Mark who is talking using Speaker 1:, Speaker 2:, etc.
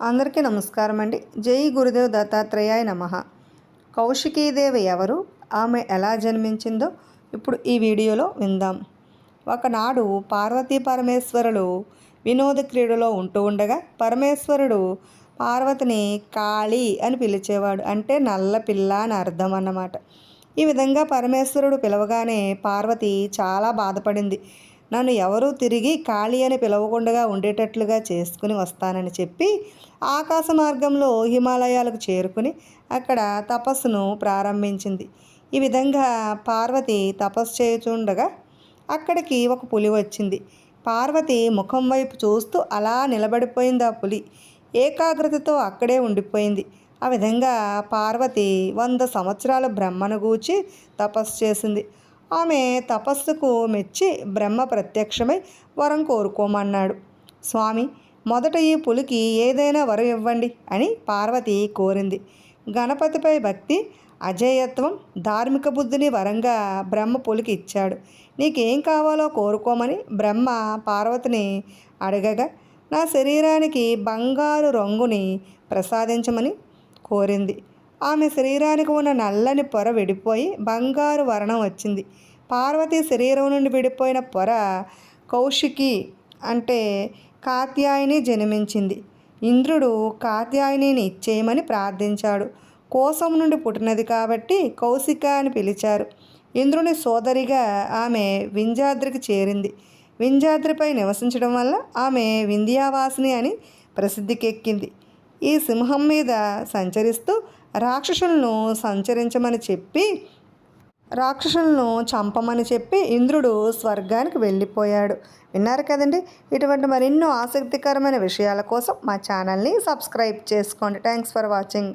Speaker 1: అందరికీ నమస్కారం అండి. జై గురుదేవ్ దత్తాత్రేయాయ నమ. కౌశికీదేవి ఎవరు? ఆమె ఎలా జన్మించిందో ఇప్పుడు ఈ వీడియోలో విందాం. ఒకనాడు పార్వతీ పరమేశ్వరులు వినోద క్రీడలో ఉంటూ ఉండగా పరమేశ్వరుడు పార్వతిని కాళీ అని పిలిచేవాడు. అంటే నల్ల పిల్ల అని అర్థం అన్నమాట. ఈ విధంగా పరమేశ్వరుడు పిలవగానే పార్వతి చాలా బాధపడింది. నన్ను ఎవరూ తిరిగి ఖాళీ అని పిలవకుండా ఉండేటట్లుగా చేసుకుని వస్తానని చెప్పి ఆకాశ మార్గంలో హిమాలయాలకు చేరుకుని అక్కడ తపస్సును ప్రారంభించింది. ఈ విధంగా పార్వతి తపస్సు చేయుచుండగా అక్కడికి ఒక పులి వచ్చింది. పార్వతి ముఖం వైపు చూస్తూ అలా నిలబడిపోయింది ఆ పులి. ఏకాగ్రతతో అక్కడే ఉండిపోయింది. ఆ విధంగా పార్వతి వంద సంవత్సరాల బ్రహ్మను గూర్చి తపస్సు చేసింది. ఆమె తపస్సుకు మెచ్చి బ్రహ్మ ప్రత్యక్షమై వరం కోరుకోమన్నాడు. స్వామి మొదట ఈ పులికి ఏదైనా వరం ఇవ్వండి అని పార్వతి కోరింది. గణపతిపై భక్తి అజేయత్వం ధార్మిక బుద్ధిని వరంగా బ్రహ్మ పులికి ఇచ్చాడు. నీకేం కావాలో కోరుకోమని బ్రహ్మ పార్వతిని అడగగా నా శరీరానికి బంగారు రంగుని ప్రసాదించమని కోరింది. ఆమె శరీరానికి ఉన్న నల్లని పొర విడిపోయి బంగారు వర్ణం వచ్చింది. పార్వతి శరీరం నుండి విడిపోయిన పొర కౌశికి అంటే కాత్యాయని జన్మించింది. ఇంద్రుడు కాత్యాయనిని ఇచ్చేయమని ప్రార్థించాడు. కోసం నుండి పుట్టినది కాబట్టి కౌశిక అని పిలిచారు. ఇంద్రుని సోదరిగా ఆమె వింజాద్రికి చేరింది. వింజాద్రిపై నివసించడం వల్ల ఆమె వింధ్యావాసిని అని ప్రసిద్ధికెక్కింది. ఈ సింహం మీద సంచరిస్తూ రాక్షసులను సంచరించమని చెప్పి రాక్షసులను చంపమని చెప్పి ఇంద్రుడు స్వర్గానికి వెళ్ళిపోయాడు. విన్నారు కదండి? ఇటువంటి మరెన్నో ఆసక్తికరమైన విషయాల కోసం మా ఛానల్ని సబ్స్క్రైబ్ చేసుకోండి. Thanks for watching